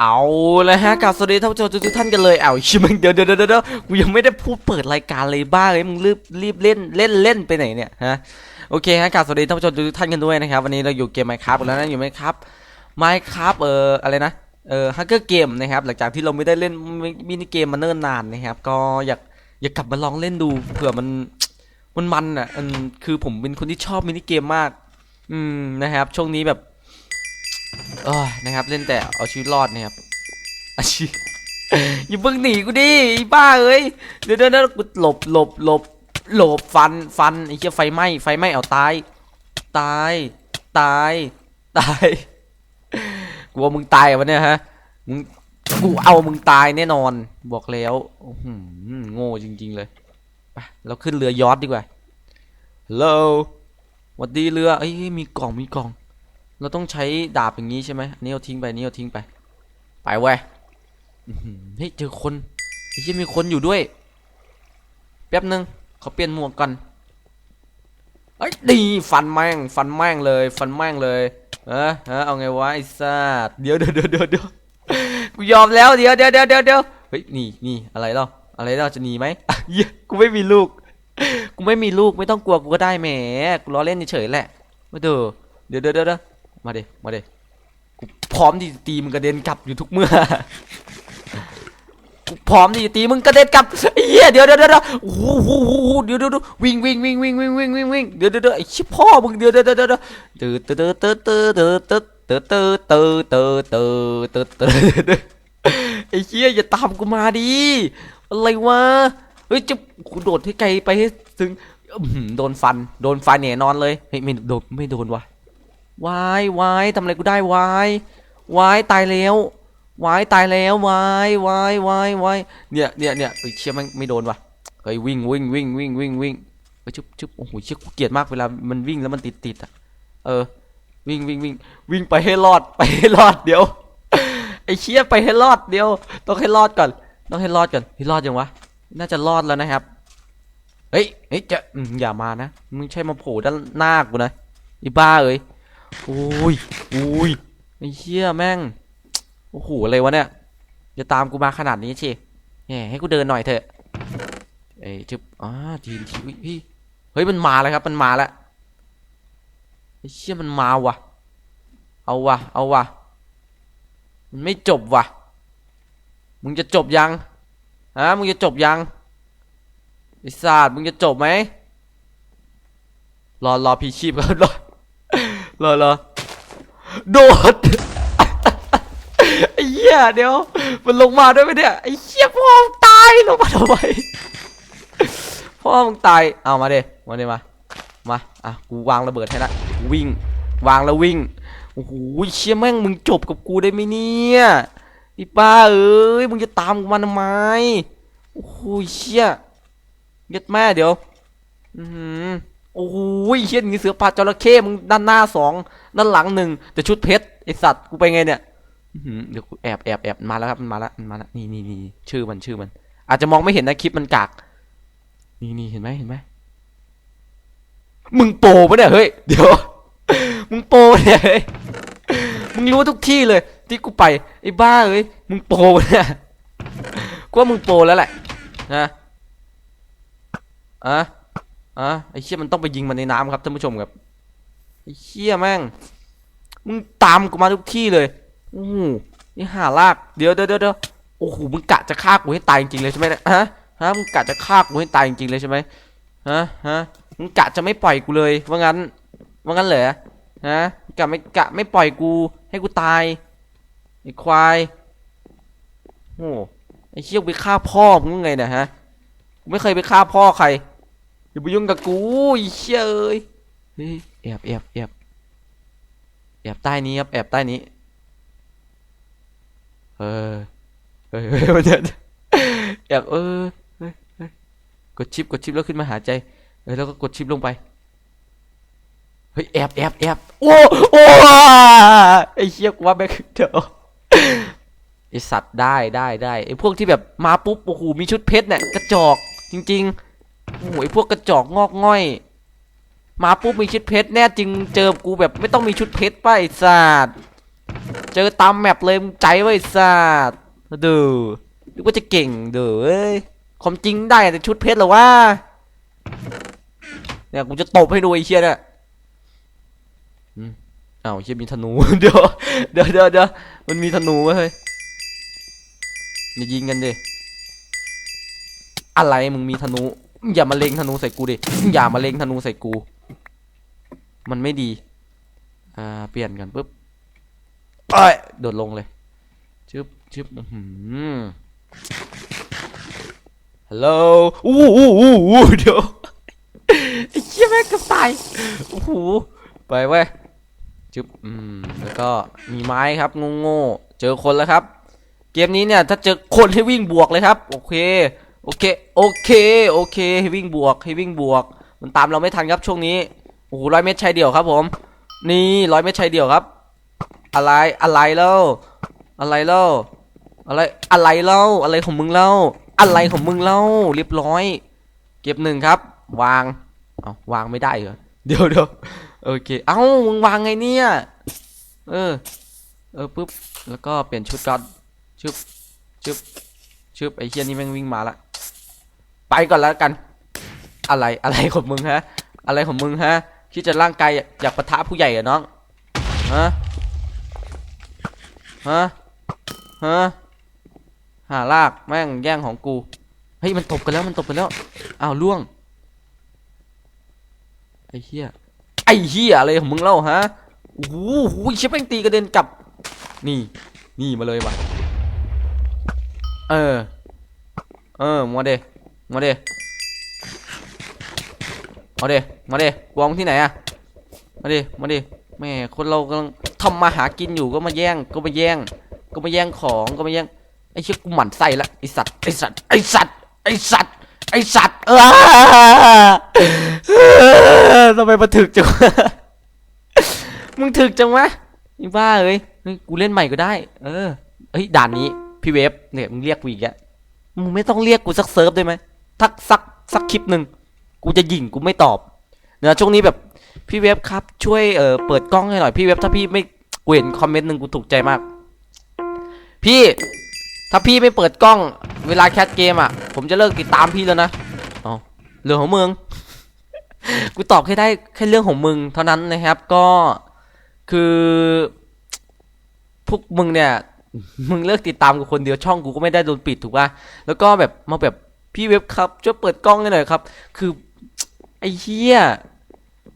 เอาเลยฮะกับสวัสดีท่านผู้ชมทุกท่านกันเลยเอาชิมึงเดี๋ยวเดี๋ยวเดี๋ยวเดี๋ยวกูยังไม่ได้พูดเปิดรายการเลยบ้าเลยมึงรีบรีบเล่นเล่นเล่นไปไหนเนี่ยฮะโอเคฮะกับสวัสดีท่านผู้ชมทุกท่านกันด้วยนะครับวันนี้เราอยู่เกมไมค์ครับแล้วนะอยู่ไหมครับไมค์ครับเอออะไรนะเออฮักเกอร์เกมนะครับหลังจากที่เราไม่ได้เล่นมินิเกมมาเนิ่นนานนะครับก็อยากอยากกลับมาลองเล่นดูเผื่อมันมันมันอะอืมคือผมเป็นคนที่ชอบมินิเกมมาก อืมนะครับช่วงนี้แบบ เอ้ยนะครับ เล่นแต่เอาชีวิตรอดนะครับอาชีอย่าเพิ่งหนีกูดิไอ้บ้าเอ้ยเดี๋ยวเดี๋ยวกูหลบหลบหลบหลบฟันฟันไอ้เหี้ยไฟไหม้ไฟไหม้เอาตายตายตายตายกูว่ามึงตายอะวันเนี้ยฮะมึงกูเอามึงตายแน่นอนบอกแล้วหือโง่จริง ๆ เลยไปเราขึ้นเรือยอทดีกว่าฮัลโหลวัดดีเรือเอ้ยมีกล่องมีกล่อง เราต้องใช้ดาบอย่างนี้ใช่ไหมอันนี้เอาทิ้งไปอันนี้เอาทิ้งไป ไปเว้ยเฮ้ยเจอคนไอ้ที่มีคนอยู่ด้วย แป๊บนึงเขาเปลี่ยนหมวกกันเอ้ยดีฟันแม่งฟันแม่งเลย ฟันแม่งเลยเออเออเอาไงวะไอ้สัสเดี๋ยวเดี๋ยวเดี๋ยวเดี๋ยวเดี๋ยวกูยอมแล้วเดี๋ยวเดี๋ยวเดี๋ยวเดี๋ยวเดี๋ยวเฮ้ยนี่นี่อะไรเล่าอะไรเล่าจะหนีไหมเหี้ยกูไม่มีลูก กูไม่มีลูกไม่ต้องกลัวกูก็ได้แหมกูล้อเล่นเฉยแหละม่เด้อเดี๋ยวเดี๋ยวเดี๋ยว มาเดมาเดกูพร้อมที่จะตีมึงกระเด็นกลับอยู่ทุกเมื่อกูพร้อมที่จะตีมึงกระเด็นกลับไอ้เหี้ยเดี๋ยวเดี๋ยวเดี๋ยวโอ้โหโอ้โหเดี๋ยวเดี๋ยววิ่งวิ่งวิ่งวิ่งวิ่งวิ่งวิ่งวิ่งเดี๋ยวเดี๋ยวเดี๋ยวไอ้ชิบพ่อมึงเดี๋ยวเดี๋ยวเดี๋ยวเดี๋ยวเดี๋ยวเตือเตือเตือเตือเตือเตือเตือเตือเตือเตือเตือเตือเตือเตือไอ้เหี้ยอย่าตามกูมาดิอะไรวะเฮ้ยจะกูโดดให้ไกลไปให้ถึงโดนฟันโดนฟันเนี่ยนอนเลยเฮ้ยไม่โดนไม่โดนวะ วายวายทำอะไรกูได้วายวายตายแล้ววายตายแล้ววายวายวายวายเนี่ยเนี่ยเนี่ยเอ้ยเชี่ยมันไม่โดนวะเฮ้ยวิ่งวิ่งวิ่งวิ่งวิ่งวิ่งเฮ้ยชุบชุบโอ้โหเชี่ยกูเกลียดมากเวลามันวิ่งแล้วมันติดติดอะเออวิ่งวิ่งวิ่งวิ่งไปให้รอดไปให้รอดเดี๋ยวไอ้เชี่ยไปให้รอดเดี๋ยวต้องให้รอดก่อน ต้องให้รอดก่อนให้รอดยังวะน่าจะรอดแล้วนะครับเฮ้ยเฮ้ยจะอย่ามานะมึงใช่มาโผล่ด้านหน้ากูนะอ้บ้าเอ้ย อุ้ยอุ้ยไอ้เหี้ยแม่ง โอ้โหอะไรวะเนี่ยจะตามกูมาขนาดนี้ชิแหมให้กูเดินหน่อยเถอะ เอ้จึบอ่าทีมทีวิเฮ้ยมันมาแล้วครับ มันมาแล้วไอ้เชี่ยมันมาว่ะเอาว่ะเอาว่ะมันไม่จบว่ะมึงจะจบยังฮะมึงจะจบยังไอ้ศาสตว์มึงจะจบไหมรอรอพีชีพครับรอ รอรอโดดไอ้เหี้ยเดี๋ยว มันลงมาด้วยไหมเนี่ยไอ้เหี้ยพ่อมึงตายลงมาทำไมพ่อมึงตายเอามาเดมาเดมามาอะกูวางระเบิดให้ละวิ่ง วางแล้ววิ่งโอ้โหเชี่ยแม่งมึงจบกับกูได้ไหมเนี่ยอ้ป้าเอ้ยมึงจะตามกูมาทำไมโอ้โหเชี่ยเย็ดแม่เดี๋ยว อือหือ โอ้ยเฮียนี่เสือป่าจระเข้มึงด้านหน้าสองด้านหลังหนึ่งแต่ชุดเพชรไอสัตว์กูไปไงเนี่ยเดี๋ยวกูแอบแอบแอบมาแล้วครับมันมาแล้วมันมาแล้วนี่นี่นี่ชื่อมันชื่อมัน อาจจะมองไม่เห็นนะคลิปมันกากนี่นี่เห็นไหมเห็นไหมมึงโปปะเนี่ยเฮ้ยเดี๋ยวมึงโปปะเนี่ยเฮ้ยมึงรู้ทุกที่เลย ที่กูไปไอ้บ้าเอ้ยมึงโปปะเนี่ยกูว่ามึงโปแล้วแหละนะอะ อะไอ้เชี่ยมันต้องไปยิงมันในน้ำครับท่านผู้ชมครับไอ้เชี่ยแม่งมึงตามกูมาทุกที่เลยโอ้โหนี่หาลากเดี๋ยวเดี๋ยวเดี๋ยวโอ้โหมึงกะจะฆ่ากูให้ตายจริงๆเลยใช่ไหมเนี่ยฮะฮะมึงกะจะฆ่ากูให้ตายจริงๆเลยใช่ไหมฮะฮะมึงกะจะไม่ปล่อยกูเลยว่างั้นว่างั้นเหรอฮะกะไม่กะไม่ปล่อยกูให้กูตายไอ้ควายโอ้ไอ้เชี่ยไปฆ่าพ่อมึงไงเนี่ยฮะไม่เคยไปฆ่าพ่อใคร อย่าไปยุ่งกับกูไอ้เชี่ยเอ้ยเฮ้ยแอบแอบแอบแอบใต้นี้ครับแอบใต้นี้เออเฮ้ยเฮ้ยมันจะแอบเออเฮ้ยเฮ้ยกดชิปกดชิปแล้วขึ้นมาหาใจเออแล้วก็กดชิปลงไปเฮ้ยแอบแอบแอบโอ้โอ้ไอ้เชี่ยกูว่าแม่งเดี๋ยวไอสัตว์ได้ได้ได้ไอพวกที่แบบมาปุ๊บโอ้โหมีชุดเพชรเนี่ยกระจอกจริง ๆ โอ้ยพวกกระจอกงอกง่อย มาปุ๊บมีชุดเพชรแน่จริงเจอกูแบบไม่ต้องมีชุดเพชรป้าสัตว์เจอตามแมปเลยมึงใจไว้สัตว์ดูนึกว่าจะเก่งเด้อเอ้ยความจริงได้แต่ชุดเพชรหรอวะเนี่ยกูจะตบให้ดูไอ้เชี่ยเนี่ยอ้าวเชี่ยมีธนู เดี๋ยวเดี๋ยวเดี๋ยวเดี๋ยวมันมีธนูเว้ยเฮ้ยอย่ายิงกันดิอะไรมึงมีธนู อย่ามาเล็งธนูใส่กูดิ อย่ามาเล็งธนูใส่กู มันไม่ดี อ่า เปลี่ยนกันปุ๊บเอ้ยโดดลงเลยชึบชึบอื้อหือฮัลโหลอู้อู้อู้อู้เดี๋ยวไอ้เหี้ยแม่งกับตาย โอ้โห ไปเว้ยชึบอืม แล้วก็มีไม้ครับงงๆเจอคนแล้วครับ เกมนี้เนี่ย ถ้าเจอคนให้วิ่งบวกเลยครับ โอเค โอเค โอเค โอเคให้วิ่งบวกให้วิ่งบวก มันตามเราไม่ทันครับช่วงนี้ โอ้โหร้อยเมตรชายเดี่ยวครับผม นี่ร้อยเมตรชายเดี่ยวครับ อะไร อะไรเล่า อะไรเล่า อะไร อะไรเล่า อะไรของมึงเล่า อะไรของมึงเล่า เรียบร้อย เก็บหนึ่งครับ วาง เอาวางไม่ได้เหรอ เดี๋ยวเดี๋ยวโอเค เอ้า มึงวางไงเนี่ย เออ เออปุ๊บ แล้วก็เปลี่ยนชุดก่อนชึบชึบชึบไอ้เฮียนี่แม่งวิ่งมาละ ไปก่อนแล้วกัน อะไรอะไรของมึงฮะ อะไรของมึงฮะคิดจะร่างกายอยากปะทะผู้ใหญ่อะน้องฮะฮะฮะหาลากแม่งแย่งของกูเฮ้ยมันตบกันแล้วมันตบกันแล้วอ้าวล่วงไอ้เหี้ยไอ้เหี้ยอะไรของมึงเล่าฮะโอ้โหโอ้เชี่ยแม่งตีกระเด็นกลับ นี่ นี่มาเลยว่ะเออ เออมาเด มาเดมาเดมาเดวางที่ไหนอะมาเดมาเดแม่คนเรากำลังทำมาหากินอยู่ก็มาแย่งก็มาแย่ง ก็มาแย่งของก็มาแย่งไอ้เชี่ยกูหมั่นไส้ละไอสัตว์ไอสัตว์ไอสัตว์ไอสัตว์ไอสัตว์เออทำไมมาถึกจังมึงถึกจังวะไอ้บ้าเอ้ยเฮ้ยกูเล่นใหม่ก็ได้ เออเฮ้ยด่านนี้พี่เวฟเนี่ยมึงเรียกกูอีกแล้วมึงไม่ต้องเรียกกูสักเซิร์ฟได้ไหม ทักสักสักคลิปหนึ่งกูจะยิงกูไม่ตอบเนะช่วงนี้แบบพี่เวฟครับช่วยเอ่อเปิดกล้องให้หน่อยพี่เวฟถ้าพี่ไม่กูเห็นคอมเมนต์หนึ่งกูถูกใจมาก พี่ถ้าพี่ไม่เปิดกล้อง เวลาแคสเกมอะ ผมจะเลิกติดตามพี่แล้วนะอ๋อเรื่องของมึงกูตอบแค่ได้แค่เรื่องของมึงเท่านั้นนะครับก็คือพวกมึงเนี่ย มึงเลิกติดตามกูคนเดียวช่องกูก็ไม่ได้โดนปิดถูกป่ะแล้วก็แบบมาแบบ พี่เว็บครับช่วยเปิดกล้องให้หน่อยครับ คือไอ้เหี้ย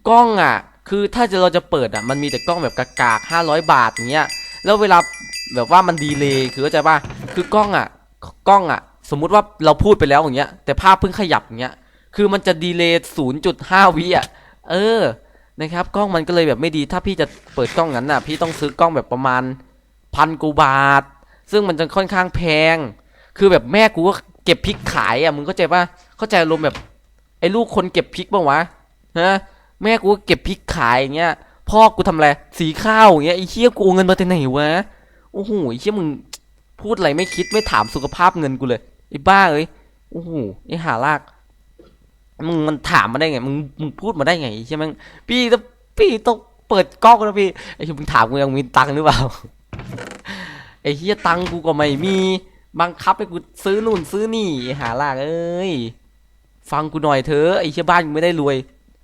กล้องอะ คือถ้าจะเราจะเปิดอะมันมีแต่กล้องแบบกากๆห้าร้อยบาทอย่างเงี้ยแล้วเวลาแบบว่ามันดีเลย์คือเข้าใจป่ะคือกล้องอะกล้องอะ สมมุติว่าเราพูดไปแล้วอย่างเงี้ย แต่ภาพเพิ่งขยับอย่างเงี้ยคือมันจะดีเลย์ศูนย์จุดห้าวิอะเออนะครับกล้องมันก็เลยแบบไม่ดีถ้าพี่จะเปิดกล้องนั้นน่ะ พี่ต้องซื้อกล้องแบบประมาณพันกูบาท ซึ่งมันจะค่อนข้างแพง คือแบบแม่กูก็เก็บพริกขายอะมึงเข้าใจป่ะเข้าใจอารมแบบไอ้ลูกคนเก็บพริกบ้างวะฮะแม่กูก็เก็บพริกขายอย่างเงี้ยพ่อกูทำอะไรสีข้าวอย่างเงี้ยไอ้เชี่ยกูเงินมาจากไหนวะโอ้โหไอ้เชี่ยมึงพูดอะไรไม่คิดไม่ถามสุขภาพเงินกูเลยไอ้บ้าเอ้ยโอ้โหไอ้หาลากมึงมันถามมาได้ไงมึงมึงพูดมาได้ไงใช่ไหมพี่ต้องพี่ต้องเปิดกล้องนะพี่ไอ้เหี้ยมึงถามกูยังมีตังค์หรือเปล่าไอ้เฮียตังค์กูก็ไม่มี บังคับให้กูซื้อนู่นซื้อนี่หาลากเอ้ย ฟังกูหน่อยเถอะไอ้เฮียบ้านกูไม่ได้รวย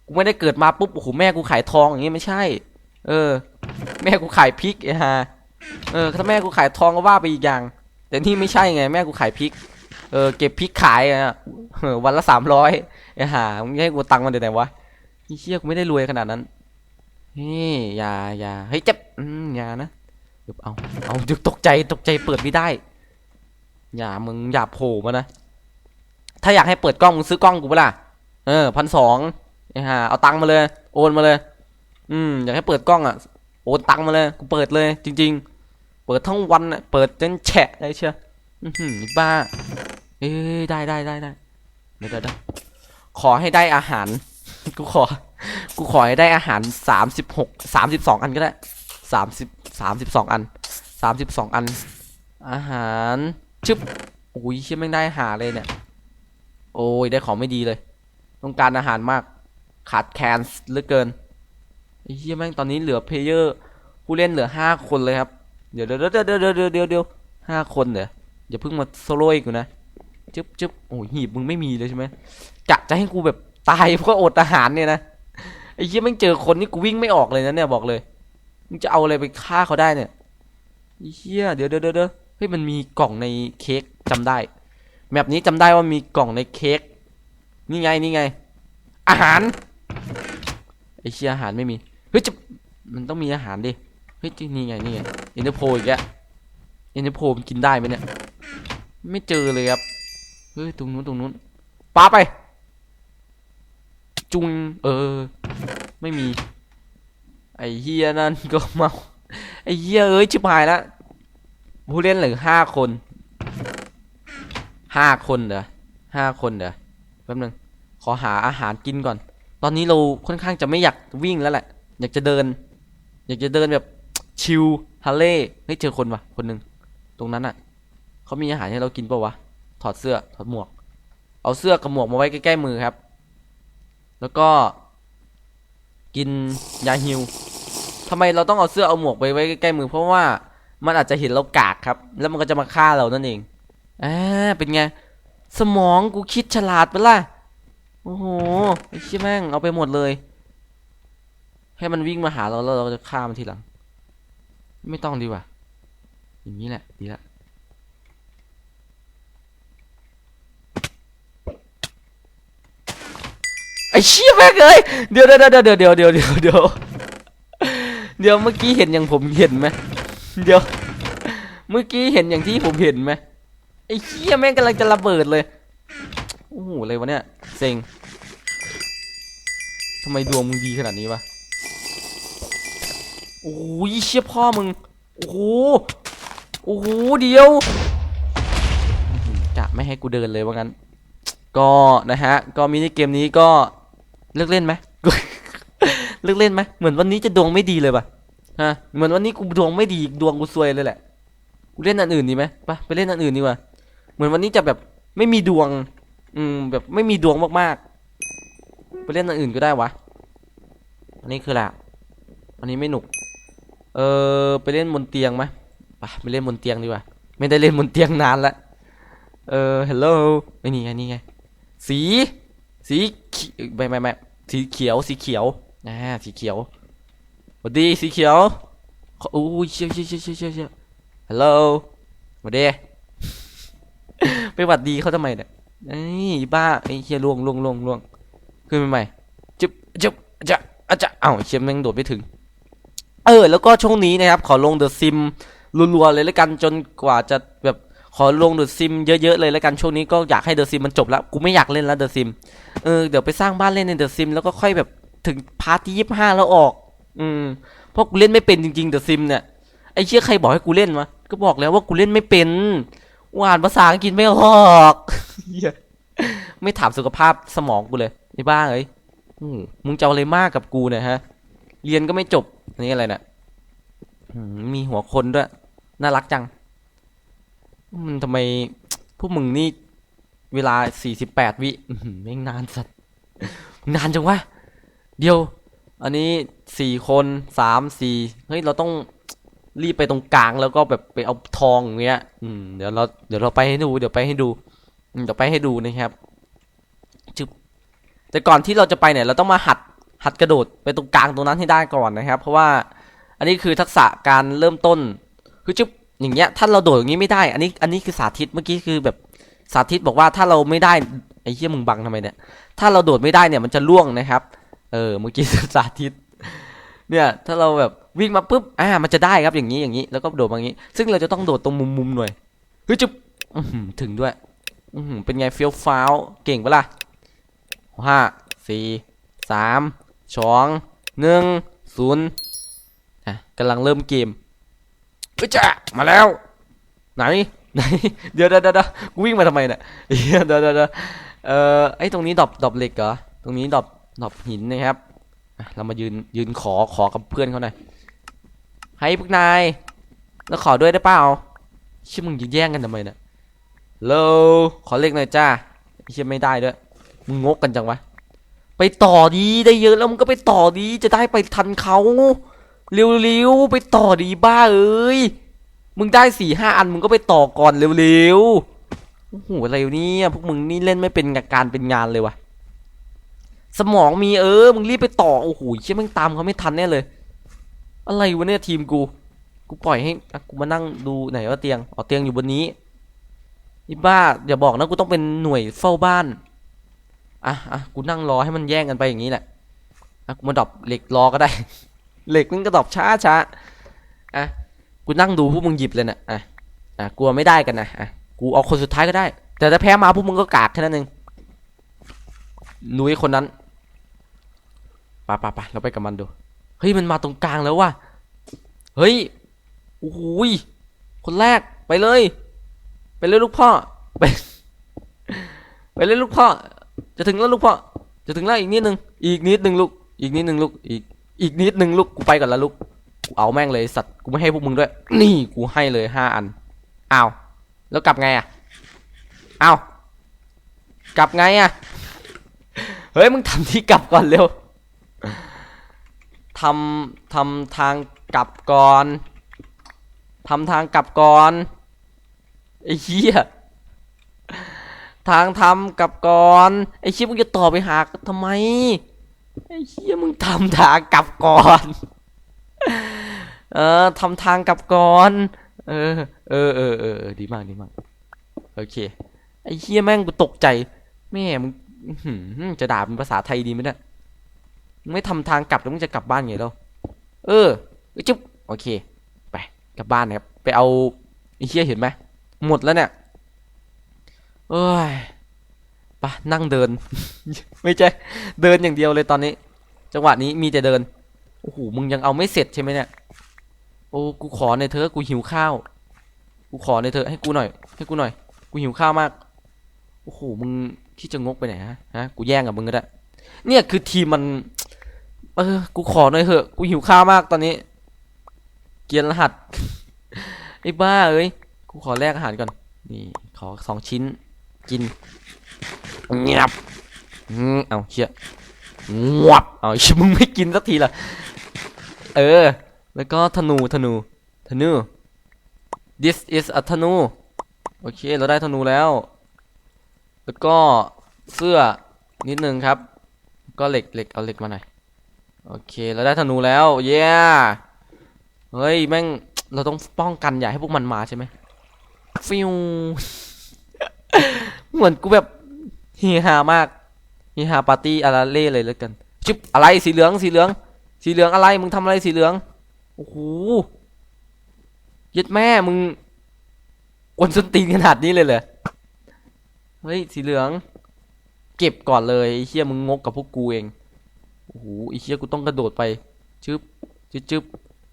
กูไม่ได้เกิดมาปุ๊บโอ้โหแม่กูขายทองอย่างงี้ไม่ใช่ เออ แม่กูขายพริกไอ้ห่าเออถ้าแม่กูขายทองก็ว่าไปอีกอย่าง แต่นี่ไม่ใช่ไง แม่กูขายพริก เออเก็บพริกขายอะเออวันละสามร้อยไอ้ห่ามึงให้กูตังค์มันเดี๋ยวไหนวะไอ้เชี่ยกูไม่ได้รวยขนาดนั้นเฮ้ยอย่าอย่าเฮ้ยเจ็บอืมอย่านะเดี๋ยวเอาเอาดึกตกใจตกใจเปิดไม่ได้ อย่ามึงอย่าโผล่มานะ ถ้าอยากให้เปิดกล้องมึงซื้อกล้องกูเปล่าเออพันสองไอ้ห่าเอาตังค์มาเลย โอนมาเลย อืมอยากให้เปิดกล้องอะ โอนตังค์มาเลย กูเปิดเลย จริง ๆ เปิดทั้งวันอะ เปิดจนแฉะเลยเชียวอืมบ้า เอ้ยได้ได้ได้ได้เดี๋ยวเดี๋ยวเดี๋ยวขอให้ได้อาหาร กูขอ กูขอให้ได้อาหารสามสิบหกสามสิบสองอันก็ได้สามสิบสามสิบสองอันสามสิบสองอัน อาหาร ชึบโอ้ยเชี่ยไม่ได้หาเลยเนี่ย โอ้ยได้ของไม่ดีเลย ต้องการอาหารมาก ขาดแคลนเหลือเกินเชี่ยแม่งตอนนี้เหลือเพลเยอร์ผู้เล่นเหลือห้าคนเลยครับ เดี๋ยวเดี๋ยวเดี๋ยวเดี๋ยวเดี๋ยวเดี๋ยวเดี๋ยวห้าคนเหรออย่าเพิ่งมาโซโล่อีกนะจึ๊บจึ๊บโอ้ยหีบมึงไม่มีเลยใช่ไหมกะจะให้กูแบบตายเพราะอดอาหารเนี่ยนะไอ้เชี่ยแม่งเจอคนนี่กูวิ่งไม่ออกเลยนะเนี่ยบอกเลยมึงจะเอาอะไรไปฆ่าเขาได้เนี่ยเชี่ยเดี๋ยวเดี๋ยวเดี๋ยว เฮ้ยมันมีกล่องในเค้กจำได้แมปนี้จำได้ว่ามีกล่องในเค้กนี่ไงนี่ไง อาหารไอเชียอาหารไม่มีเฮ้ยจะมันต้องมีอาหารดิเฮ้ยนี่ไงนี่ไงอินเตอร์โพอีกแล้วอินเตอร์โพมันกินได้ไหมเนี่ยไม่เจอเลยครับเฮ้ยตรงนู้นตรงนู้นป้าไป จุงเออ ไม่มี ไอเฮียนั่นก็เมาไอเฮียเอ้ยชิบหายแล้ว ผู้เล่นเหลือห้าคนห้าคนเหรอห้าคนเหรอแป๊บนึงขอหาอาหารกินก่อน ตอนนี้เราค่อนข้างจะไม่อยากวิ่งแล้วแหละ อยากจะเดิน อยากจะเดินแบบชิลฮาเล่เฮ้ยเจอคนวะคนหนึ่งตรงนั้นอะเขามีอาหารให้เรากินปะวะถอดเสื้อถอดหมวก เอาเสื้อกับหมวกมาไว้ใกล้ๆมือครับ แล้วก็ กินยาฮิวทำไมเราต้องเอาเสื้อเอาหมวกไปไว้ใกล้ๆมือเพราะว่า มันอาจจะเห็นเรากากครับ แล้วมันก็จะมาฆ่าเรานั่นเองอ่าเป็นไง สมองกูคิดฉลาดไปละโอ้โหไอ้ชี้แม่งเอาไปหมดเลย ให้มันวิ่งมาหาเราแล้วเราจะฆ่ามันทีหลัง ไม่ต้องดีกว่า อย่างนี้แหละ ดีละไอ้ชี้แม่งเอ้ยเดี๋ยวเดี๋ยวเดี๋ยวเดี๋ยวเดี๋ยวเดี๋ยวเดี๋ยวเมื่อกี้เห็นอย่างผมเห็นไหม เดี๋ยว เมื่อกี้เห็นอย่างที่ผมเห็นไหมไอ้เชี่ยแม่งกำลังจะระเบิดเลย โอ้โหอะไรวะเนี่ย เซ็งทำไมดวงมึงดีขนาดนี้วะ โอ้ยเชี่ยพ่อมึง โอ้โห โอ้โห เดียวอื้อหือกะไม่ให้กูเดินเลยว่างั้น ก็นะฮะ ก็มินิเกมนี้ก็เลิกเล่นไหมเลิกเล่นไหมเหมือนวันนี้จะดวงไม่ดีเลยป่ะ ฮะเหมือนวันนี้กูดวงไม่ดีดวงกูซวยเลยแหละกูเล่นอันอื่นดีไหมไปไปเล่นอันอื่นดีกว่าเหมือนวันนี้จะแบบไม่มีดวง อืมแบบไม่มีดวงมากๆ ไปเล่นอันอื่นก็ได้วะอันนี้คืออะไรอันนี้ไม่หนุก เออไปเล่นบนเตียงไหมไปไปเล่นบนเตียงดีกว่า ไม่ได้เล่นบนเตียงนานละเออฮัลโหลไอ้นี่ไงนี่ไงสี สีไม่ไม่ไม่สีเขียวสีเขียวอ่าสีเขียว วัสดีสีเขียวโอ้ยเชี่ยวเชี่ยวเชี่ยวเชี่ยวเชี่ยวฮัลโหลสวัสดีไปหวัดดีเขาทำไมเนี่ยไอ้บ้าไอ้เฮียล่วงล่วงล่วงล่วงขึ้นมาใหม่จึ๊บจึ๊บจะอาจะอ้าเชี่ยแม่งโดดไม่ถึง เออ แล้วก็ช่วงนี้นะครับ ขอลงเดอะซิมรัวๆเลยแล้วกันจนกว่าจะแบบขอลงเดอะซิมเยอะๆเลยแล้วกันช่วงนี้ก็อยากให้เดอะซิมมันจบแล้วกูไม่อยากเล่นแล้วเดอะซิมเออเดี๋ยวไปสร้างบ้านเล่นในเดอะซิมแล้วก็ค่อยแบบถึงพาร์ทที่ยี่สิบห้าแล้วออก อืมเพราะกูเล่นไม่เป็นจริงๆเดอะซิมเนี่ยไอ้เชี่ยใครบอกให้กูเล่นวะก็บอกแล้วว่ากูเล่นไม่เป็นอ่านภาษาอังกฤษไม่ออกไม่ถามสุขภาพสมองกูเลยไอ้บ้าเอ้ยมึงจะอาอะไรมากกับกูเนี่ยฮะ เรียนก็ไม่จบนี่อะไรเนี่ยมีหัวคนด้วย น่ารักจัง มันทำไมพวกมึงนี่เวลา48วิอื้อหือแม่งนานสัตว์นานจังวะ เดี๋ยว อันนี้สี่คนสามสี่เฮ้ยเราต้องรีบไปตรงกลางแล้วก็แบบไปเอาทองอย่างเงี้ย อืมเดี๋ยวเราเดี๋ยวเราไปให้ดู เดี๋ยวไปให้ดูเดี๋ยวไปให้ดูนะครับจึบแต่ก่อนที่เราจะไปเนี่ยเราต้องมาหัดหัดกระโดดไปตรงกลางตรงนั้นให้ได้ก่อนนะครับ เพราะว่าอันนี้คือทักษะการเริ่มต้น คือจุ๊บอย่างเงี้ย ถ้าเราโดดอย่างงี้ไม่ได้ อันนี้อันนี้คือสาธิตเมื่อกี้คือแบบสาธิตบอกว่าถ้าเราไม่ได้ไอ้เหี้ยมึงบังทำไมเนี่ยถ้าเราโดดไม่ได้เนี่ยมันจะล่วงนะครับ เออเมื่อกี้สาธิต เนี่ยถ้าเราแบบวิ่งมาปุ๊บอ่ามันจะได้ครับอย่างนี้อย่างนี้ แล้วก็โดดอย่างนี้ ซึ่งเราจะต้องโดดตรงมุมๆหน่อยเฮ้ยจุ๊บถึงด้วยอือหือเป็นไงเฟี้ยวฟ้าวเก่งปะล่ะห้าสี่สามสองหนึ่งศูนย์อะกำลังเริ่มเกมเอ้ยจ้ามาแล้ว ไหนไหนเดี๋ยวเดี๋ยวเดี๋ยวกูวิ่งมาทำไมเนี่ยเดี๋ยวเดี๋ยวเดี๋ยวเออไอ้ตรงนี้ดรอปดรอปเหล็กเหรอตรงนี้ดรอป ดรอปหินนะครับ เรามายืนยืนขอขอกับเพื่อนเขาหน่อย ให้พวกนายแล้วขอด้วยได้เปล่าชื่อมึงจะแย่งกันทำไมเนี่ยโลขอเลขหน่อยจ้าเชื่อไม่ได้ด้วย มึงงกกันจังวะ ไปต่อดีได้เยอะแล้วมึงก็ไปต่อดีจะได้ไปทันเขาเร็วๆไปต่อดีบ้าเอ้ย มึงได้สี่ห้าอันมึงก็ไปต่อก่อนเร็วๆโอ้โหอะไรเนี่ยพวกมึงนี่เล่นไม่เป็นกับการเป็นงานเลยวะ สมองมีเออมึงรีบไปต่อโอ้โหเชี่ยม่งตามเขาไม่ทันแน่เลย อะไรวะเนี่ยทีมกู กูปล่อยให้กูมานั่งดูไหนว่าเตียงอ๋อเตียงอยู่บนนี้อีบ้าอย่าบอกนะกูต้องเป็นหน่วยเฝ้าบ้านอะอะกูนั่งรอให้มันแย่งกันไปอย่างนี้แหละอะกูมาดรอปเหล็กรอก็ได้ เหล็กมันก็ดรอปช้าช้าอะกูนั่งดูพวกมึงหยิบเลยนะอะอะกลัวไม่ได้กันนะอะกูเอาคนสุดท้ายก็ได้ แต่ถ้าแพ้มาพวกมึงก็กากแค่นั้นเองนุ้ยคนนั้น ปไปไปเราไปกับมันดู เฮ้ย มันมาตรงกลางแล้วว่ะ เฮ้ย โอ้โหยคนแรกไปเลย ไปเลยลูกพ่อ ไป ไปเลยลูกพ่อ จะถึงแล้วลูกพ่อ จะถึงแล้วอีกนิดนึง อีกนิดนึงลูก อีกนิดนึงลูก อีก อีกนิดนึงลูก กูไปก่อนล้วลูก กูเอาแม่งเลยสัตว์ กูไม่ให้พวกมึงด้วย นี่กูให้เลยห้าอัน อ้าว แล้วกลับไงอะ อ้าว กลับไงอะ เฮ้ย มึงทำที่กลับก่อนเร็ว ทำทำทางกลับก่อนทำทางกลับก่อนไอ้เหี้ยทางทำกลับก่อนไอ้เหี้ยมึงจะต่อไปหาทำไมไอ้เหี้ยมึงทำทางกลับก่อนเออทำทางกลับก่อนเออเออเออเออดีมากดีมากโอเคไอ้เฮียแม่งกูตกใจแม่มึงจะด่าเป็นภาษาไทยดีไหมเนี่ย ไม่ทำทางกลับแล้วมึงจะกลับบ้านไงแล้วเออจุ๊บโอเค ไปกลับบ้านนะครับไปเอาไอ้เฮียเห็นไหมหมดแล้วเนี่ยเอ้ยไปะนั่งเดิน ไม่ใช่เดินอย่างเดียวเลยตอนนี้ จังหวะนี้มีแต่เดินโอ้โหมึงยังเอาไม่เสร็จใช่ไหมเนี่ยโอ้กูขอในเธอกูหิวข้าว กูขอในเธอให้กูหน่อย ให้กูหน่อย กูหิวข้าวมากโอ้โหมึงที่จะงกไปไหนฮะฮะกูแย่งกับมึงก็ได้เนี่ยคือทีมมัน เออ กูขอหน่อยเถอะ กูหิวข้าวมากตอนนี้ เกียนรหัส ไอ้บ้าเอ้ย กูขอแลกอาหารก่อน นี่ ขอสองชิ้น กินเงียบอืมเอาเชี่ยงวบเอาเชี่ยมึงไม่กินสักทีละเออ แล้วก็ธนู ธนู ธนู this is a ธนู โอเค เราได้ธนูแล้ว แล้วก็เสื้อนิดนึงครับ ก็เหล็กเหล็กเอาเหล็กมาหน่อย โอเคเราได้ธนูแล้วเย้เฮ้ยแม่งเราต้องป้องกันอย่าให้พวกมันมาใช่ไหมฟิวเหมือนกูแบบเฮฮามากเฮฮาปาร์ตี้อะไรเล่เลยแล้วกันชิบอะไรสีเหลืองสีเหลือง สีเหลืองอะไรมึงทำอะไรสีเหลืองโอ้โหยึดแม่มึงกวนส้นตีนขนาดนี้เลยเหรอเฮ้ยสีเหลือง เก็บก่อนเลยเชี่ยมึงงกกับพวกกูเอง อ้โหไอเชี่ยกูต้องกระโดดไปชึบชึบชึบ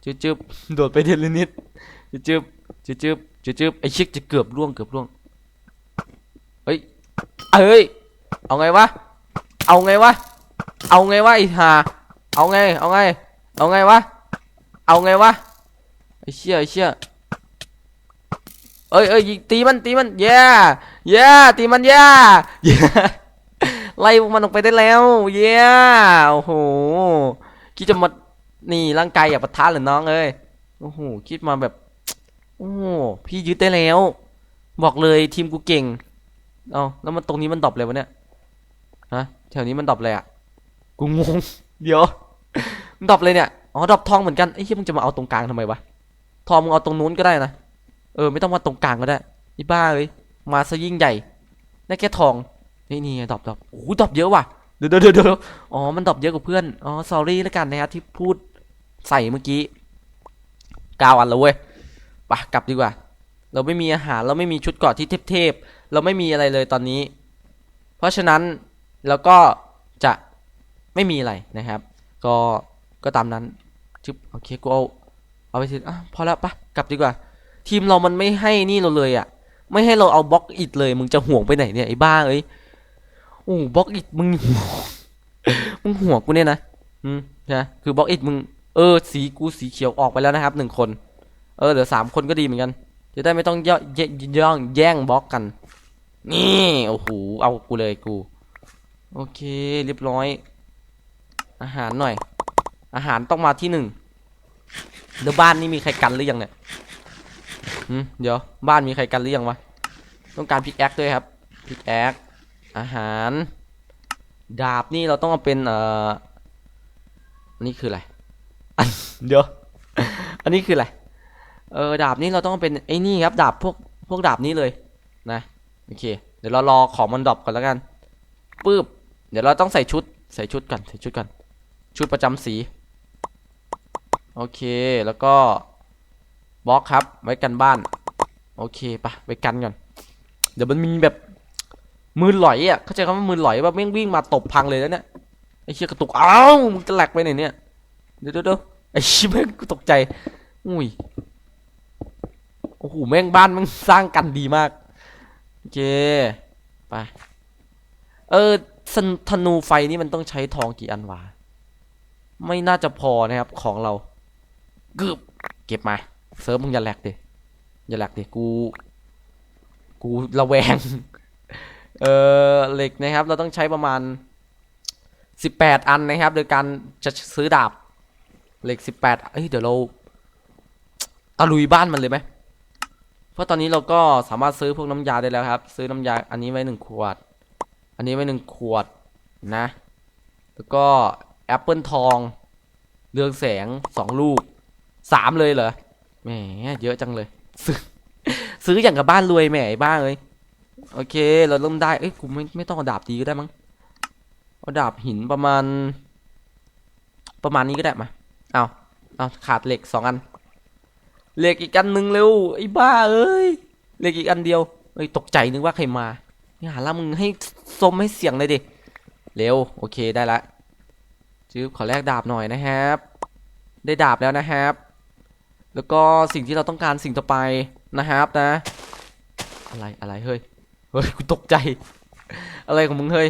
ชึบชึบโดดไปทีละนิดชึบชึบชึบชึบชึบชึบไอเชี่ยจะเกือบล่วงเกือบล่วงเฮ้ยเอ้ยเอาไงวะเอาไงวะเอาไงวะไอห่าเอาไงเอาไงเอาไงวะเอาไงวะไอเชี่ยไอเชี่ยเอ้ยเอ้ยตีมันตีมันเย้เย้ตีมันเย้เย้ ไล่พวกมันออกไปได้แล้ว เย้โอ้โหคิดจะมานี่ร่างกายอย่ากปะทะเหรือน้องเอ้ยโอ้โหคิดมาแบบ โอ้พี่ยึดได้แล้ว บอกเลยทีมกูเก่งเอาแล้วมันตรงนี้มันดรอปเลยวะเนี่ยฮะแถวนี้มันดรอปเลยอะกูงงเดี๋ยวมันดรอปเลยเนี่ยอ๋อดรอปทองเหมือนกันไอ้เหี้ยมึงจะมาเอาตรงกลางทำไมวะทองมึงเอาตรงนู้นก็ได้นะเออไม่ต้องมาตรงกลางก็ได้นี่บ้าเลยมาซะยิ่งใหญ่ได้แค่ทอง นี่นี่ดรอปดรอปโอ้โหดรอปเยอะว่ะเดี๋ยวเดี๋ยวเดี๋ยวเดี๋ยวอ๋อ มันดรอปเยอะกว่าเพื่อน อ๋อ sorry แล้วกันนะครับที่พูดใส่เมื่อกี้ก้าอันแล้วเว้ยไปกลับดีกว่า เราไม่มีอาหาร เราไม่มีชุดเกาะที่เทพๆเราไม่มีอะไรเลยตอนนี้ เพราะฉะนั้นเราก็จะไม่มีอะไรนะครับ ก็ก็ตามนั้นจึ๊บโอเคกูเอาเอาไปสิอะพอแล้วปะกลับดีกว่า ทีมเรามันไม่ให้นี่เราเลยอะ ไม่ให้เราเอาบล็อกอิดเลย มึงจะห่วงไปไหนเนี่ยไอ้บ้าเอ้ย โอ้บล็อกอิดมึงมึงห่วกูเนี่ยนะอืมใช่คือบล็อกอิดมึงเออสีกูสีเขียวออกไปแล้วนะครับหนึ่งคน เออเหลือสามคนก็ดีเหมือนกัน จะได้ไม่ต้องย่อแย่ย่องแย่งบล็อกกัน นี่โอ้โหเอากูเลยกู โอเคเรียบร้อย อาหารหน่อย อาหารต้องมาที่หนึ่งเดี๋ยวบ้านนี่มีใครกันหรือยังเนี่ยเดี๋ยวบ้านมีใครกันหรือยังวะต้องการพิกแอคด้วยครับพิกแอค อาหาร ดาบนี่เราต้องเอาเป็นเอ่อันนี้คืออะไรอันเดี๋ยวอันนี้คืออะไรเออดาบนี่เราต้องเอาเป็นไอ้นี่ครับดาบพวกพวกดาบนี้เลยนะโอเค เดี๋ยวเรารอของมันดรอปก่อนแล้วกันปึ๊บเดี๋ยวเราต้องใส่ชุดใส่ชุดก่อนใส่ชุดก่อนชุดประจำสีโอเคแล้วก็บล็อกครับไว้กันบ้าน โอเคปะไปกันก่อน เดี๋ยวมันมีแบบ มือหลอยอะเข้าใจคำว่ามือหลอยว่าแม่งวิ่งมาตบพังเลยแล้วเนี่ยไอ้เชี่ยกระตุกอ้าวมึงจะแหลกไปไหนเนี่ยเดี๋ยวเดี๋ยวไอ้เชี่ยแม่งกูตกใจอุ้ยโอ้โหแม่งบ้านมันสร้างกันดีมากโอเคไปเออสนธนูไฟนี่มันต้องใช้ทองกี่อันวะไม่น่าจะพอนะครับของเรากึบเก็บมาเซิร์ฟมึงอย่าแหลกดิอย่าแหลกดิกู กูระแวง เออเหล็กนะครับเราต้องใช้ประมาณ 18 อันนะครับ โดยการจะซื้อดาบเหล็ก 18เอ้ยเดี๋ยวเราตะลุยบ้านมันเลยไหมเพราะตอนนี้เราก็สามารถซื้อพวกน้ำยาได้แล้วครับ ซื้อน้ำยาอันนี้ไว้หนึ่งขวด อันนี้ไว้หนึ่งขวดนะ แล้วก็แอปเปิลทอง เรืองแสงสองลูกสามเลยเหรอแหมเยอะจังเลย ซื้อซื้ออย่างกับบ้านรวยแหมบ้าเลย โอเค เราเริ่มได้ เอ้ยกูไม่ไม่ต้องเอาดาบดีก็ได้มั้ง เอาดาบหินประมาณ ประมาณนี้ก็ได้มา เอาเอาขาดเหล็กสองอัน เหล็กอีกอันหนึ่งเร็วไอ้บ้าเอ้ย เหล็กอีกอันเดียวเอ้ยตกใจนึกว่าใครมานี่หาละมึงให้สมให้เสียงเลยดิ เร็วโอเคได้ละจื้อขอแลกดาบหน่อยนะครับ ได้ดาบแล้วนะครับ แล้วก็สิ่งที่เราต้องการสิ่งต่อไปนะครับนะ อะไรอะไรเฮ้ย เฮ้ยกูตกใจ อะไรของมึงเฮ้ย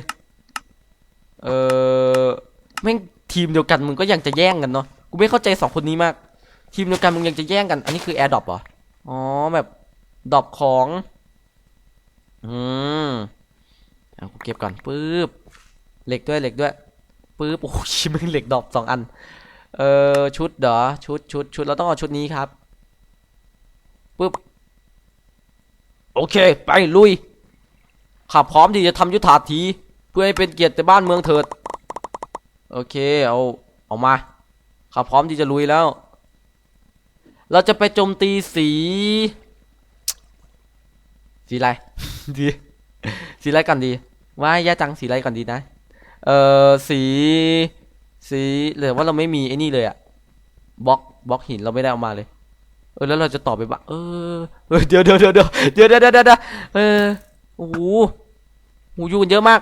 เออแม่งทีมเดียวกันมึงก็ยังจะแย่งกันเนาะ กูไม่เข้าใจสองคนนี้มาก ทีมเดียวกันมึงยังจะแย่งกัน อันนี้คือแอร์ดรอปเหรอ อ๋อแบบดรอปของ อืมเอากูเก็บก่อนปึ๊บ เหล็กด้วยเหล็กด้วยปึ๊บ โอ้ยมึงเหล็กดรอปสองอัน เออชุดเหรอ ชุดชุดชุดเราต้องเอาชุดนี้ครับปึ๊บ โอเค ไป ลุย ข้าพร้อมที่จะทำยุทธาที เพื่อให้เป็นเกียรติบ้านเมืองเถิด โอเคเอาเอามาข้าพร้อมที่จะลุยแล้ว เราจะไปโจมตีสี สีอะไรดีสีอะไรก่อนดีว่าแย่จังสีอะไรก่อนดีนะ เอ่อสีสีเหลือว่าเราไม่มีไอ้นี่เลยอะบล็อกบล็อกหินเราไม่ได้เอามาเลย เออแล้วเราจะต่อไปบ้าเออเดี๋ยวเดี๋ยวเดี๋ยวเดี๋ยวเดี๋ยวเดี๋ยวเดี๋ยวเออโอ้ หอยู่กันเยอะมาก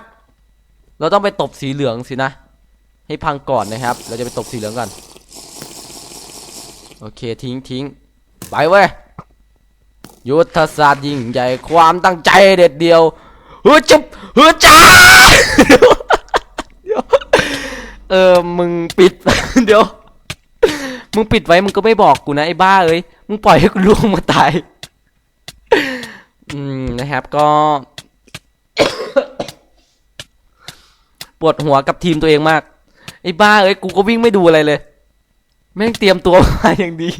เราต้องไปตบสีเหลืองสินะ ให้พังก่อนนะครับ เราจะไปตบสีเหลืองก่อน โอเคทิ้งทิ้งไปเว้ย ยุทธศาสตร์ยิ่งใหญ่ความตั้งใจเด็ดเดียวเฮ้ยจุบเฮ้ยจ้าเดี๋ยวเออ มึงปิด เดี๋ยว มึงปิดไว้ มึงก็ไม่บอกกูนะไอ้บ้าเอ้ย มึงปล่อยให้กูล่วงมาตาย อืมนะครับก็ ปวดหัวกับทีมตัวเองมาก ไอ้บ้าเอ้ยกูก็วิ่งไม่ดูอะไรเลย แม่งเตรียมตัวมาอย่างดี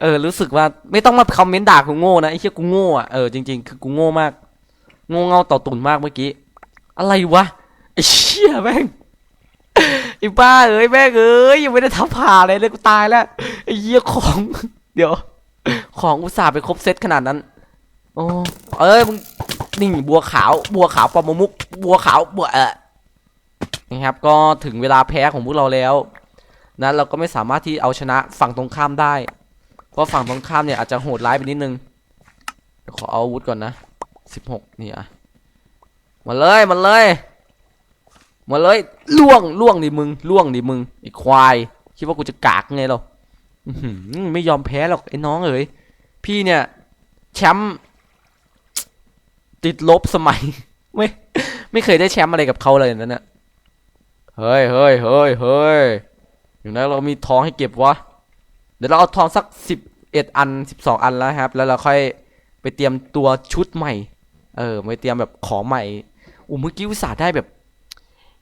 เออ รู้สึกว่าไม่ต้องมาคอมเมนต์ด่ากูโง่นะไอ้เชี่ยกูโง่อะเออจริงๆคือกูโง่มากโง่เง่าต่อตุ่นมากเมื่อกี้ อะไรวะไอ้เชี่ยแม่งไอ้บ้าเอ้ยแม่งเอ้ยยังไม่ได้ทำผ่าอะไรเลยกูตายแล้วไอ้เหี้ยของ เดี๋ยว ของอุตส่าห์ไปครบเซตขนาดนั้นโอ้เอ้ยมึงนี่บัวขาว บัวขาวปอมมุก บัวขาวบัวเออ นะครับก็ถึงเวลาแพ้ของพวกเราแล้วนั้นเราก็ไม่สามารถที่เอาชนะฝั่งตรงข้ามได้ เพราะฝั่งตรงข้ามเนี่ยอาจจะโหดร้ายไปนิดนึงขอเอาอาวุธก่อนนะสิบหกนี่อะมาเลยมาเลยมาเลยล่วงล่วงดิมึงล่วงดิมึงไอ้ควาย คิดว่ากูจะกากไงเราอื้อหือไม่ยอมแพ้หรอกไอ้น้องเอ๋ยพี่เนี่ย แชมป์ติดลบสมัย ไม่ ไม่เคยได้แชมป์อะไรกับเขาเลยนั่นน่ะ เฮ้ยเฮ้ยเฮ้ยเฮ้ยอย่างนั้นเรามีทองให้เก็บวะ เดี๋ยวเราเอาทองสักสิบเอ็ดอันสิบสองอันแล้วครับ แล้วเราค่อยไปเตรียมตัวชุดใหม่ เออไปเตรียมแบบของใหม่อู้เมื่อกี้อุตส่าห์ได้แบบ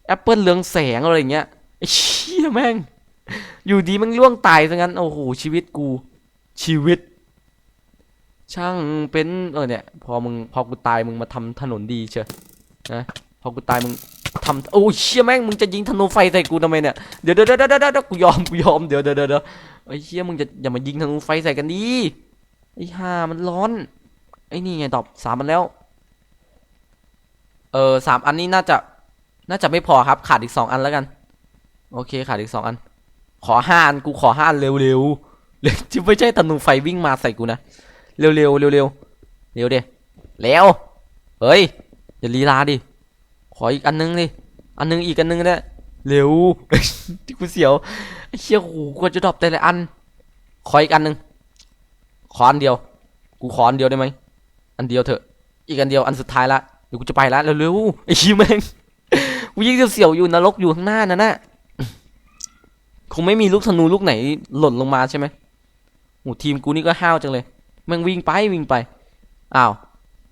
แอปเปิลเรืองแสงอะไรอย่างเงี้ยไอ้เชี่ยแม่ง อยู่ดีมันล่วงตายซะงั้น โอ้โห ชีวิตกู ชีวิต ช่างเป็น เออเนี่ย พอมึง พอกูตายมึงมาทำถนนดีเชียนะ พอกูตายมึง ทำโอ้ยเชี่ยแม่งมึงจะยิงธนูไฟใส่กูทำไมเนี่ยเดี๋ยวเดี๋ยวเดี๋ยวเดี๋ยวเดี๋ยวกูยอมกูยอมเดี๋ยวเดี๋ยวเดี๋ยวไอ้เชี่ยมึงจะอย่ามายิงธนูไฟใส่กันดิไอ้ห่ามันร้อนไอ้นี่ไงตอบสามมันแล้ว เออสามอันนี้น่าจะน่าจะไม่พอครับขาดอีกสองอันแล้วกัน โอเคขาดอีกสองอัน ขอห้าอันกูขอห้าอันเร็วๆเร็วที่ไม่ใช่ธนูไฟวิ่งมาใส่กูนะเร็วๆเร็วๆเร็วเร็วเร็วดิเร็วเฮ้ยอย่าลีลาดิ ขออีกอันนึงดิอันนึงอีกอันนึงเนี่ยเร็วที่กูเสียวเชี่ยโหกว่าจะดรอปแต่ละอัน ขออีกอันนึงขออันเดียว กูขออันเดียวได้ไหมอันเดียวเถอะ อีกอันเดียวอันสุดท้ายละเดี๋ยวกูจะไปละเร็วๆไอ้ชีแม่งกูยิ่งเสียวอยู่นรกอยู่ข้างหน้านั่นน่ะคงไม่มีลูกธนูลูกไหนหล่นลงมาใช่ไหมโหทีมกูนี่ก็ห้าวจังเลยแม่งวิ่งไปวิ่งไปอ้าว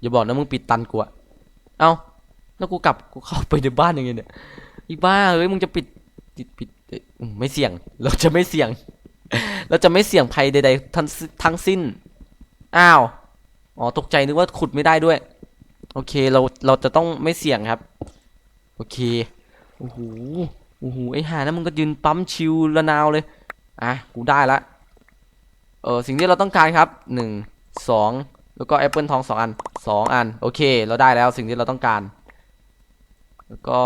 อย่าบอกนะมึงปิดตันกูอะเอ้า แล้วกูกลับกูเข้าไปในบ้านยังไงเนี่ยอีบ้าเอ้ยมึงจะปิดปิดปิดเอ้ยอืมไม่เสี่ยง เราจะไม่เสี่ยง เราจะไม่เสี่ยงภัยใดๆทั้งสิทั้งสิ้น อ้าวอ๋อตกใจนึกว่าขุดไม่ได้ด้วย โอเคเราเราจะต้องไม่เสี่ยงครับ โอเคโอ้โหโอ้โหไอ้ห่านะมึงก็ยืนปั๊มชิวระนาวเลยอะกูได้ละเออสิ่งที่เราต้องการครับหนึ่งสองแล้วก็แอปเปิลทองสองอันสองอัน โอเค เราได้แล้วสิ่งที่เราต้องการ แล้วก็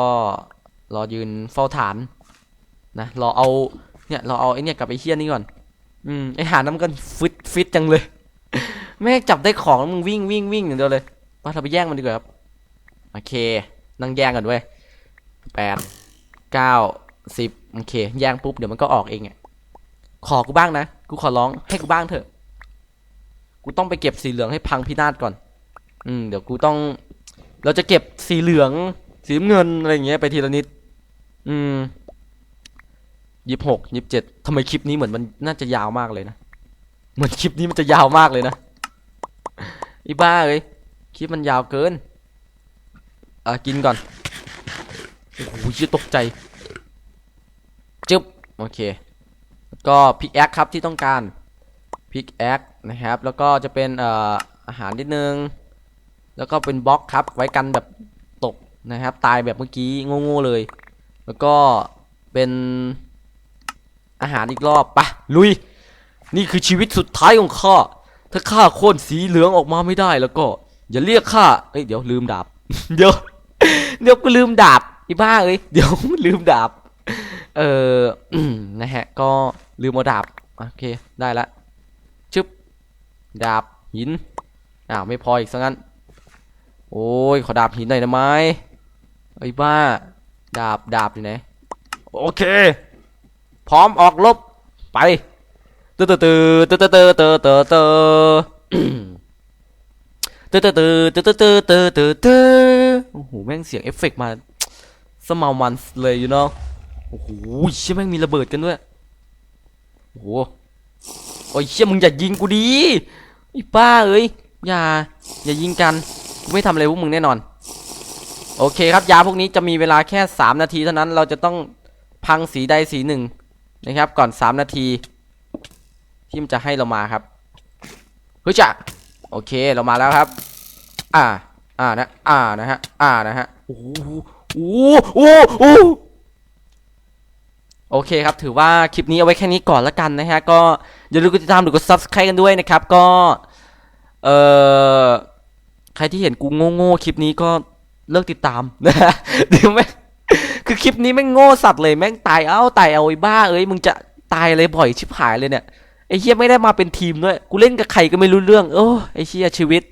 รอยืนเฝ้าฐานนะรอเอาเนี่ยเราเอาไอ้เนี่ยกับไอ้เฮี้ยนี่ก่อน อืมไอ้หานะมันฟิตฟิตจังเลย แม่จับได้ของมึงวิ่งวิ่งวิ่งอย่างเดียวเลยว่าเราไปแย่งมันดีกว่าครับ โอเค นั่งแย่งกันด้วยแปดเก้าสิบโอเค แย่งปุ๊บเดี๋ยวมันก็ออกเองอะขอกูบ้างนะ กูขอร้องให้กูบ้างเถอะ กูต้องไปเก็บสีเหลืองให้พังพินาศก่อน อืม เดี๋ยวกูต้อง เราจะเก็บสีเหลือง สีน้ำเงินอะไรเงี้ยไปทีละนิด อืมยี่หกยี่สิบเจ็ดทำไมคลิปนี้เหมือนมันน่าจะยาวมากเลยนะ เหมือนคลิปนี้มันจะยาวมากเลยนะ อีบ้าเอ้ยคลิปมันยาวเกิน อะกินก่อน โอ้โหจะตกใจจึ๊บ โอเค แล้วก็พิกแอคครับที่ต้องการพิกแอคนะครับ แล้วก็จะเป็นเอ่ออาหารนิดนึง แล้วก็เป็นบล็อกครับ ไว้กันแบบ นะครับ ตายแบบเมื่อกี้โง่ๆเลย แล้วก็เป็นอาหารอีกรอบปะลุย นี่คือชีวิตสุดท้ายของข้าถ้าข้าโค่นสีเหลืองออกมาไม่ได้แล้วก็ อย่าเรียกข้าเอ้ยเดี๋ยวลืมดาบ เดี๋ยวเดี๋ยวกูลืมดาบอีบ้าเอ้ยเดี๋ยวลืมดาบ เอออืมนะฮะ ก็ลืมเอาดาบโอเคได้ละชึบดาบหินอ้าวไม่พออีกซะงั้น โอ้ยขอดาบหินหน่อยได้ไหม ไอ้บ้า ดาบดาบอยู่ไหน โอเค พร้อมออกลบ ไปเตอเตอเตอเตอเตอเตอเตอเตอเตอเตอเตอเตอเตอเตอเตอเตอเตอเตอโอ้โห แม่งเสียงเอฟเฟกต์มาสมาวมันเลยอยู่เนาะโอ้โหเชี่ยแม่งมีระเบิดกันด้วย โอ้โหโอ้ยเชี่ยมึงอย่ายิงกูดีไอ้ป้าเอ้ย อย่า อย่ายิงกัน กูไม่ทำอะไรพวกมึงแน่นอน โอเคครับยาพวกนี้จะมีเวลาแค่ 3 นาทีเท่านั้นเราจะต้องพังสีใดสีหนึ่งนะครับ ก่อน 3 นาทีที่มันจะให้เรามาครับเฮ้ยจ้ะโอเคเรามาแล้วครับ อ่า อ่านะอ่านะฮะอ่านะฮะโอ้โหโอ้โหโอ้โอเคครับ ถือว่าคลิปนี้เอาไว้แค่นี้ก่อนละกันนะฮะ ก็อย่าลืมกดติดตามหรือกด subscribe กันด้วยนะครับ ก็ เอ่อ ใครที่เห็นกูโง่ๆคลิปนี้ก็ เลิกติดตามนะฮะเดี๋ยวแม่งคือคลิปนี้แม่งโง่สัตว์เลยแม่งตายเอ้าตายเอาไอ้บ้าเอ้ยมึงจะตายอะไรบ่อยชิบหายเลยเนี่ยไอ้เฮียไม่ได้มาเป็นทีมด้วยกูเล่นกับใครก็ไม่รู้เรื่องโอ้ไอ้เฮียชีวิต